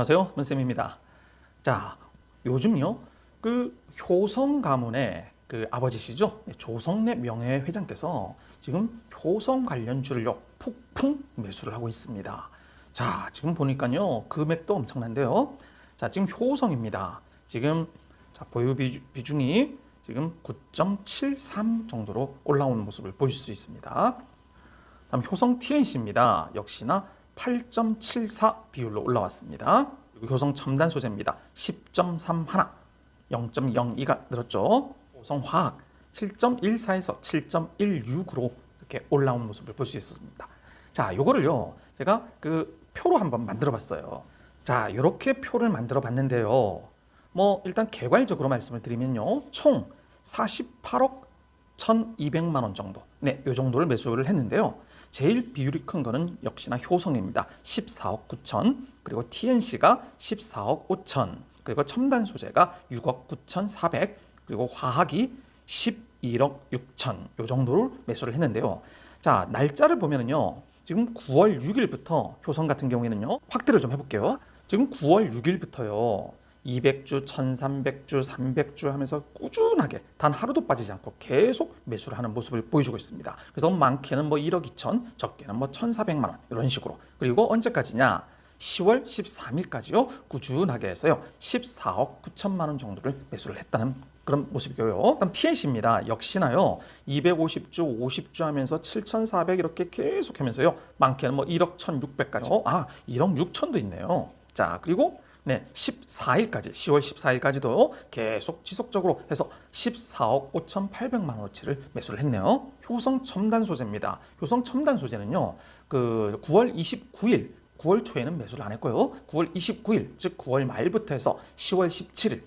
안녕하세요. 문쌤입니다. 자, 요즘요. 그 효성 가문의 그 아버지시죠? 네, 조성래 명예회장께서 지금 효성 관련 주를요. 폭풍 매수를 하고 있습니다. 자, 지금 보니까요. 금액도 엄청난데요. 자, 지금 효성입니다. 지금 자, 보유 비중이 지금 9.73 정도로 올라오는 모습을 보실 수 있습니다. 다음 효성 TNC입니다. 역시나 8.74 비율로 올라왔습니다. 그리고 효성 첨단 소재입니다. 10.31, 0.02가 늘었죠. 효성 화학 7.14에서 7.16으로 이렇게 올라온 모습을 볼 수 있었습니다. 자, 요거를요. 제가 그 표로 한번 만들어 봤어요. 자, 이렇게 표를 만들어 봤는데요. 뭐 일단 개괄적으로 말씀을 드리면요. 총 48억 1,200만 원 정도. 네, 요 정도를 매수를 했는데요. 제일 비율이 큰 거는 역시나 효성입니다. 14억 9천. 그리고 TNC가 14억 5천. 그리고 첨단 소재가 6억 9천 4백. 그리고 화학이 11억 6천. 요 정도를 매수를 했는데요. 자, 날짜를 보면은요. 지금 9월 6일부터 효성 같은 경우에는요. 확대를 좀 해볼게요. 지금 9월 6일부터요. 200주, 1300주, 300주 하면서 꾸준하게 단 하루도 빠지지 않고 계속 매수를 하는 모습을 보여주고 있습니다. 그래서 많게는 뭐 1억 2천, 적게는 뭐 1,400만 원 이런 식으로. 그리고 언제까지냐? 10월 13일까지요. 꾸준하게 해서요. 14억 9천만 원 정도를 매수를 했다는 그런 모습이고요. 그다음 TNC입니다. 역시나요. 250주, 50주 하면서 7,400 이렇게 계속 하면서요. 많게는 뭐 1억 1,600까지. 아, 1억 6천도 있네요. 자, 그리고 네, 14일까지 10월 14일까지도 계속 지속적으로 해서 14억 5,800만 원어치를 매수를 했네요. 효성 첨단 소재입니다. 효성 첨단 소재는요. 그 9월 29일 9월 초에는 매수를 안 했고요. 9월 29일 즉 9월 말부터 해서 10월 17일 즉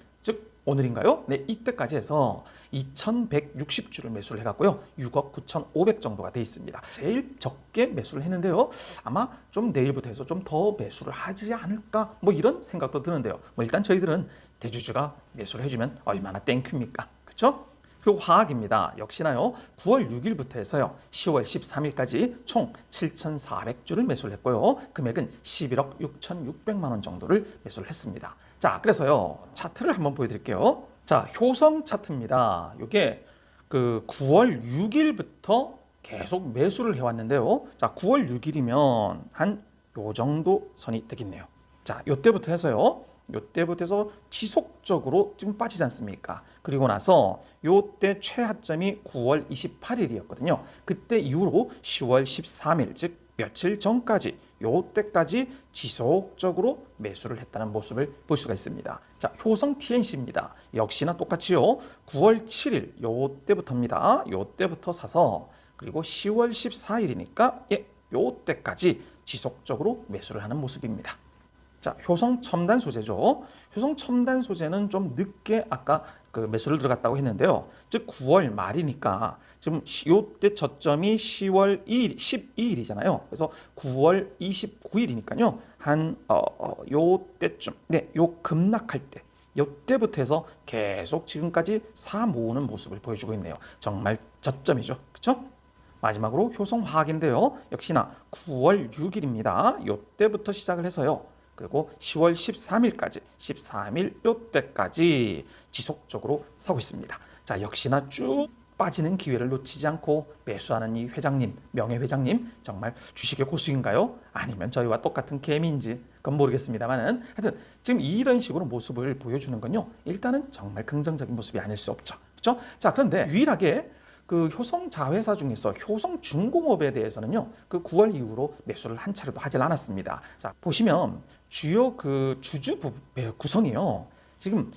오늘인가요? 네, 이때까지 해서 2,160주를 매수를 해갖고요. 6억 9,500 정도가 돼 있습니다. 제일 적게 매수를 했는데요. 아마 좀 내일부터 해서 좀 더 매수를 하지 않을까? 뭐 이런 생각도 드는데요. 뭐 일단 저희들은 대주주가 매수를 해주면 얼마나 땡큐입니까? 그렇죠? 그리고 화학입니다. 역시나요. 9월 6일부터 해서요. 10월 13일까지 총 7,400주를 매수를 했고요. 금액은 11억 6,600만 원 정도를 매수를 했습니다. 자, 그래서요. 차트를 한번 보여드릴게요. 자, 효성 차트입니다. 이게 그 9월 6일부터 계속 매수를 해왔는데요. 자, 9월 6일이면 한 요 정도 선이 되겠네요. 자, 요때부터 해서요. 요때부터 해서 지속적으로 지금 빠지지 않습니까? 그리고 나서 요때 최하점이 9월 28일이었거든요. 그때 이후로 10월 13일 즉 며칠 전까지 요때까지 지속적으로 매수를 했다는 모습을 볼 수가 있습니다. 자, 효성 TNC입니다. 역시나 똑같이요. 9월 7일 요때부터입니다. 요때부터 사서 그리고 10월 14일이니까 예, 요때까지 지속적으로 매수를 하는 모습입니다. 자, 효성 첨단 소재죠. 효성 첨단 소재는 좀 늦게 아까 그 매수를 들어갔다고 했는데요. 즉 9월 말이니까 지금 요때 저점이 10월 2일, 12일이잖아요. 그래서 9월 29일이니까요. 한 어, 어, 요때쯤, 네, 요 급락할 때. 요때부터 해서 계속 지금까지 사 모으는 모습을 보여주고 있네요. 정말 저점이죠. 그렇죠? 마지막으로 효성화학인데요. 역시나 9월 6일입니다. 요때부터 시작을 해서요. 그리고 10월 13일까지 13일 요때까지 지속적으로 사고 있습니다. 자, 역시나 쭉 빠지는 기회를 놓치지 않고 매수하는 이 회장님, 명예 회장님 정말 주식의 고수인가요? 아니면 저희와 똑같은 개미인지 그건 모르겠습니다만은 하여튼 지금 이런 식으로 모습을 보여주는 건요. 일단은 정말 긍정적인 모습이 아닐 수 없죠. 그렇죠? 자, 그런데 유일하게 그 효성 자회사 중에서 효성 중공업에 대해서는요. 그 9월 이후로 매수를 한 차례도 하질 않았습니다. 자, 보시면 주요 그 주주 부- 배- 구성이요. 지금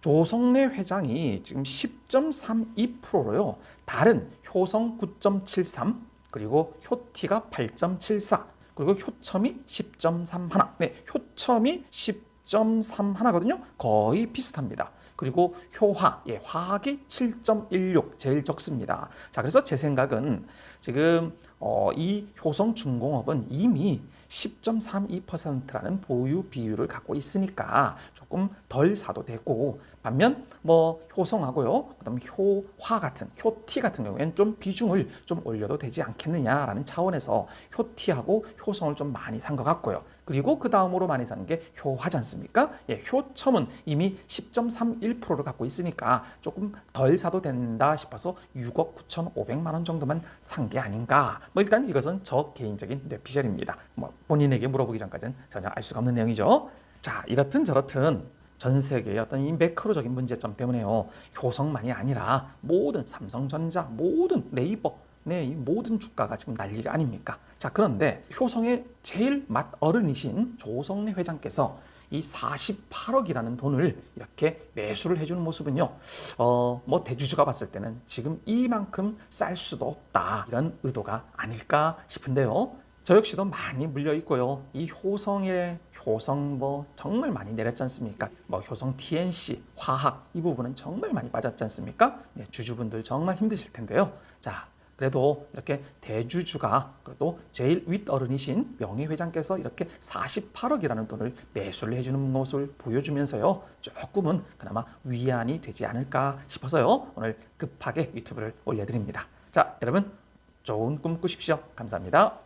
조성래 회장이 지금 10.32%로요. 다른 효성 9.73 그리고 효티가 8.74 그리고 효첨이 10.31. 네, 효첨이 10.31거든요. 거의 비슷합니다. 그리고 효화, 예, 화학이 7.16 제일 적습니다. 자, 그래서 제 생각은 지금 어, 이 효성 중공업은 이미 10.32%라는 보유 비율을 갖고 있으니까 조금 덜 사도 되고 반면 뭐 효성하고요 그다음 효화 같은 효티 같은 경우에는 좀 비중을 좀 올려도 되지 않겠느냐라는 차원에서 효티하고 효성을 좀 많이 산 것 같고요 그리고 그 다음으로 많이 산 게 효화지 않습니까? 예, 효첨은 이미 10.31%를 갖고 있으니까 조금 덜 사도 된다 싶어서 6억 9,500만 원 정도만 산 게 아닌가. 뭐 일단 이것은 저 개인적인 뇌피셜입니다. 뭐 본인에게 물어보기 전까지는 전혀 알 수가 없는 내용이죠. 자, 이렇든 저렇든 전 세계의 어떤 이 매크로적인 문제점 때문에요. 효성만이 아니라 모든 삼성전자, 모든 네이버, 네, 이 모든 주가가 지금 난리가 아닙니까? 자, 그런데 효성의 제일 맛 어른이신 조성래 회장께서 이 48억이라는 돈을 이렇게 매수를 해주는 모습은요, 어, 뭐 대주주가 봤을 때는 지금 이만큼 쌀 수도 없다 이런 의도가 아닐까 싶은데요. 저 역시도 많이 물려 있고요. 이 효성의 효성 뭐 정말 많이 내렸지 않습니까? 뭐 효성 TNC, 화학 이 부분은 정말 많이 빠졌지 않습니까? 네, 주주분들 정말 힘드실 텐데요. 자, 그래도 이렇게 대주주가 그래도 제일 윗어른이신 명예회장께서 이렇게 48억이라는 돈을 매수를 해주는 모습을 보여주면서요. 조금은 그나마 위안이 되지 않을까 싶어서요. 오늘 급하게 유튜브를 올려드립니다. 자, 여러분 좋은 꿈 꾸십시오. 감사합니다.